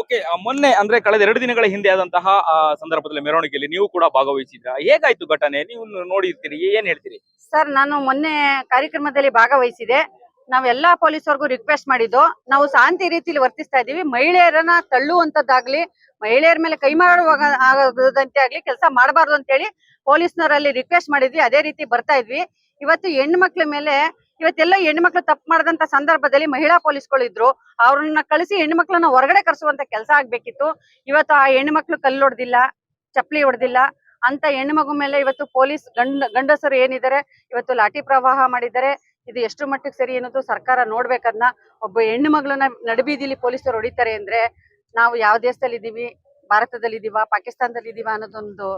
Okay ಮೊನ್ನೆ ಅಂದ್ರೆ ಕಳೆದ ಎರಡು ದಿನಗಳ ಹಿಂದೆ ಆದಂತಹ ಸಂದರ್ಭದಲ್ಲಿ ಮೆರವಣಿಗೆಯಲ್ಲಿ ನೀವು ಕೂಡ ಭಾಗವಹಿಸಿದ್ರ. ಹೇಗಾಯ್ತು ಘಟನೆ? ನೀವು ನೋಡಿರ್ತೀರಿ, ಏನ್ ಹೇಳ್ತೀರಿ? ಸರ್, ನಾನು ಮೊನ್ನೆ ಕಾರ್ಯಕ್ರಮದಲ್ಲಿ ಭಾಗವಹಿಸಿದೆ. ನಾವೆಲ್ಲಾ ಪೊಲೀಸರಿಗೂ ರಿಕ್ವೆಸ್ಟ್ ಮಾಡಿದ್ದು, ನಾವು ಶಾಂತಿ ರೀತಿಯಲ್ಲಿ ವರ್ತಿಸ್ತಾ ಇದೀವಿ ಮಹಿಳೆಯರನ್ನ ತಳ್ಳುವಂತದ್ದಾಗ್ಲಿ, ಮಹಿಳೆಯರ ಮೇಲೆ ಕೈ ಮಾಡುವಂತೆ ಆಗ್ಲಿ, ಕೆಲಸ ಮಾಡಬಾರ್ದು ಅಂತೇಳಿ ಪೊಲೀಸ್ನವರಲ್ಲಿ ರಿಕ್ವೆಸ್ಟ್ ಮಾಡಿದ್ವಿ. ಅದೇ ರೀತಿ ಬರ್ತಾ ಇದ್ವಿ. ಇವತ್ತು ಹೆಣ್ಣು ಮಕ್ಳ ಮೇಲೆ ಇವತ್ತೆಲ್ಲ ಹೆಣ್ಣು ಮಕ್ಳು ತಪ್ಪು ಮಾಡಿದಂತ ಸಂದರ್ಭದಲ್ಲಿ ಮಹಿಳಾ ಪೊಲೀಸ್ಗಳು ಇದ್ರು, ಅವ್ರನ್ನ ಕಳಿಸಿ ಹೆಣ್ಣು ಮಕ್ಳನ್ನ ಹೊರಗಡೆ ಕರ್ಸುವಂತ ಕೆಲಸ ಆಗ್ಬೇಕಿತ್ತು. ಇವತ್ತು ಆ ಹೆಣ್ಣು ಮಕ್ಳು ಕಲ್ಲು ಹೊಡೆದಿಲ್ಲ, ಚಪ್ಪಲಿ ಹೊಡೆದಿಲ್ಲ ಅಂತ ಹೆಣ್ಣು ಮಗು ಮೇಲೆ ಇವತ್ತು ಪೊಲೀಸ್ ಗಂಡ, ಗಂಡಸರು ಏನಿದ್ದಾರೆ, ಇವತ್ತು ಲಾಠಿ ಪ್ರವಾಹ ಮಾಡಿದ್ದಾರೆ. ಇದು ಎಷ್ಟು ಮಟ್ಟಿಗೆ ಸರಿ ಅನ್ನೋದು ಸರ್ಕಾರ ನೋಡ್ಬೇಕದ್ನ ಒಬ್ಬ ಹೆಣ್ಣು ಮಗಳನ್ನ ನಡುಬೀದಿಲಿ ಪೊಲೀಸರು ಹೊಡಿತಾರೆ ಅಂದ್ರೆ ನಾವು ಯಾವ ದೇಶದಲ್ಲಿ ಇದೀವಿ ಭಾರತದಲ್ಲಿ ಇದೀವ ಪಾಕಿಸ್ತಾನದಲ್ಲಿ ಇದೀವ ಅನ್ನೋದೊಂದು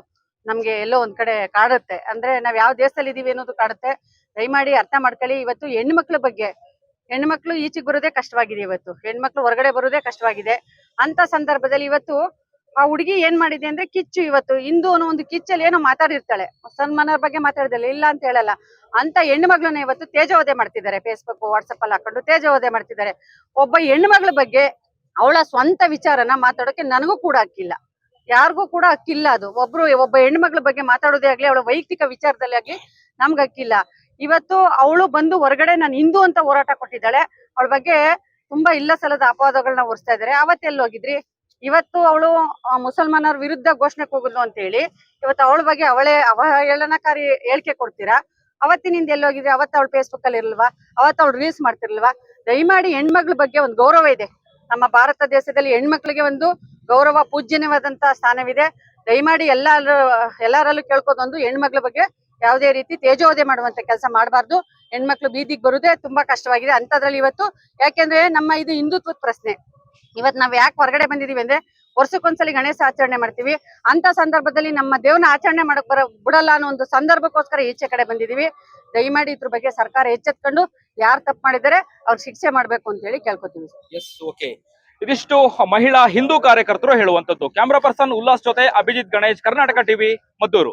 ನಮ್ಗೆ ಎಲ್ಲೋ ಒಂದ್ ಕಡೆ ಕಾಡುತ್ತೆ. ಅಂದ್ರೆ ನಾವ್ ಯಾವ ದೇಶದಲ್ಲಿ ಇದೀವಿ ಅನ್ನೋದು ಕಾಡುತ್ತೆ. ದಯಮಾಡಿ ಅರ್ಥ ಮಾಡ್ಕೊಳ್ಳಿ. ಇವತ್ತು ಹೆಣ್ಮಕ್ಳ ಬಗ್ಗೆ. ಹೆಣ್ಮಕ್ಳು ಈಚೆಗೆ ಬರೋದೇ ಕಷ್ಟವಾಗಿದೆ ಇವತ್ತು. ಹೆಣ್ಮಕ್ಳು ಹೊರಗಡೆ ಬರೋದೇ ಕಷ್ಟವಾಗಿದೆ. ಅಂತ ಸಂದರ್ಭದಲ್ಲಿ ಇವತ್ತು ಆ ಹುಡುಗಿ ಏನ್ ಮಾಡಿದೆ ಅಂದ್ರೆ ಕಿಚ್ಚು ಇವತ್ತು. ಹಿಂದೂ ಅನ್ನೋ ಒಂದು ಕಿಚ್ಚಲ್ಲಿ ಏನೋ ಮಾತಾಡಿರ್ತಾಳೆ. ಮುಸಲ್ಮಾನರ ಬಗ್ಗೆ ಮಾತಾಡಿದಲ್ಲ, ಇಲ್ಲ ಅಂತ ಹೇಳಲ್ಲ. ಅಂತ ಹೆಣ್ಣು ಇವತ್ತು ತೇಜವದೆ ಮಾಡ್ತಿದ್ದಾರೆ. ಫೇಸ್ಬುಕ್ ವಾಟ್ಸಪ್ ಅಲ್ಲಿ ಹಾಕೊಂಡು ತೇಜವದೆ ಮಾಡ್ತಿದ್ದಾರೆ. ಒಬ್ಬ ಹೆಣ್ಣು ಮಗಳ ಬಗ್ಗೆ ಅವಳ ಸ್ವಂತ ವಿಚಾರನ ಮಾತಾಡೋಕೆ ನನಗೂ ಕೂಡ ಹಕ್ಕಿಲ್ಲ. ಯಾರಿಗೂ ಕೂಡ ಹಕ್ಕಿಲ್ಲ ಅದು. ಒಬ್ರು, ಒಬ್ಬ ಹೆಣ್ಣು ಮಗಳ ಬಗ್ಗೆ ಮಾತಾಡೋದೇ ಆಗ್ಲಿ, ಅವಳ ವೈಯಕ್ತಿಕ ವಿಚಾರದಲ್ಲಿ ಆಗ್ಲಿ ನಮ್ಗ್ ಹಕ್ಕಿಲ್ಲ. ಇವತ್ತು ಅವಳು ಬಂದು ಹೊರಗಡೆ ನಾನು ಹಿಂದೂ ಅಂತ ಹೋರಾಟ ಕೊಟ್ಟಿದ್ದಾಳೆ. ಅವಳ ಬಗ್ಗೆ ತುಂಬಾ ಇಲ್ಲ ಸಲದ ಅಪವಾದಗಳನ್ನ ಹೊರಿಸ್ತಾ ಇದ್ದಾರೆ. ಅವತ್ತೆಲ್ಲಿ ಹೋಗಿದ್ರಿ ಇವತ್ತು ಅವಳು ಮುಸಲ್ಮಾನರ ವಿರುದ್ಧ ಘೋಷಣೆ ಹೋಗುದು ಅಂತ ಹೇಳಿ, ಇವತ್ತು ಅವಳ ಬಗ್ಗೆ ಅವಳೇ ಅವಹೇಳನಕಾರಿ ಹೇಳಿಕೆ ಕೊಡ್ತೀರಾ? ಅವತ್ತಿನಿಂದ ಎಲ್ಲಿ ಹೋಗಿದ್ರಿ ಅವತ್ತು ಅವಳು ಫೇಸ್ಬುಕ್ ಅಲ್ಲಿ ಇರಲ್ವಾ? ಅವತ್ತು ಅವಳು ರೀಲ್ಸ್ ಮಾಡ್ತಿರ್ಲ್ವಾ? ದಯಮಾಡಿ ಹೆಣ್ಮಕ್ಳ ಬಗ್ಗೆ ಒಂದು ಗೌರವ ಇದೆ. ನಮ್ಮ ಭಾರತ ದೇಶದಲ್ಲಿ ಹೆಣ್ಮಕ್ಳಿಗೆ ಒಂದು ಗೌರವ ಪೂಜ್ಯನವಾದಂತ ಸ್ಥಾನವಿದೆ. ದಯಮಾಡಿ ಎಲ್ಲಾರು, ಎಲ್ಲರಲ್ಲೂ ಕೇಳ್ಕೋದೊಂದು ಹೆಣ್ಮಕ್ಳ ಬಗ್ಗೆ ಯಾವುದೇ ರೀತಿ ತೇಜೋವಧೆ ಮಾಡುವಂತ ಕೆಲಸ ಮಾಡಬಾರ್ದು. ಹೆಣ್ಮಕ್ಳು ಬೀದಿಗೆ ಬರುದೇ ತುಂಬಾ ಕಷ್ಟವಾಗಿದೆ. ಅಂತದ್ರಲ್ಲಿ ಇವತ್ತು ಯಾಕೆಂದ್ರೆ ನಮ್ಮ ಇದು ಹಿಂದುತ್ವದ ಪ್ರಶ್ನೆ. ಇವತ್ ನಾವ್ ಯಾಕೆ ಹೊರಗಡೆ ಬಂದಿದೀವಿ ಅಂದ್ರೆ ವರ್ಷಕ್ಕೊಂದ್ಸಲಿ ಗಣೇಶ ಆಚರಣೆ ಮಾಡ್ತೀವಿ. ಅಂತ ಸಂದರ್ಭದಲ್ಲಿ ನಮ್ಮ ದೇವನ ಆಚರಣೆ ಮಾಡಕ್ ಬರ ಬಿಡಲ್ಲ ಅನ್ನೋ ಒಂದು ಸಂದರ್ಭಕ್ಕೋಸ್ಕರ ಈಚೆ ಕಡೆ ಬಂದಿದೀವಿ. ದಯಮಾಡಿ ಇದ್ರ ಬಗ್ಗೆ ಸರ್ಕಾರ ಎಚ್ಚೆತ್ಕೊಂಡು ಯಾರು ತಪ್ಪು ಮಾಡಿದರೆ ಅವ್ರ ಶಿಕ್ಷೆ ಮಾಡ್ಬೇಕು ಅಂತ ಹೇಳಿ ಕೇಳ್ಕೊತೀವಿ ಎಸ್ ಓಕೆ ಇದಿಷ್ಟು ಮಹಿಳಾ ಹಿಂದೂ ಕಾರ್ಯಕರ್ತರು ಹೇಳುವಂತದ್ದು ಕ್ಯಾಮ್ರಾ ಪರ್ಸನ್ ಉಲ್ಲಾಸ್ ಜೊತೆ ಅಭಿಜಿತ್ ಗಣೇಶ್, ಕರ್ನಾಟಕ ಟಿವಿ ಮದ್ದೂರು.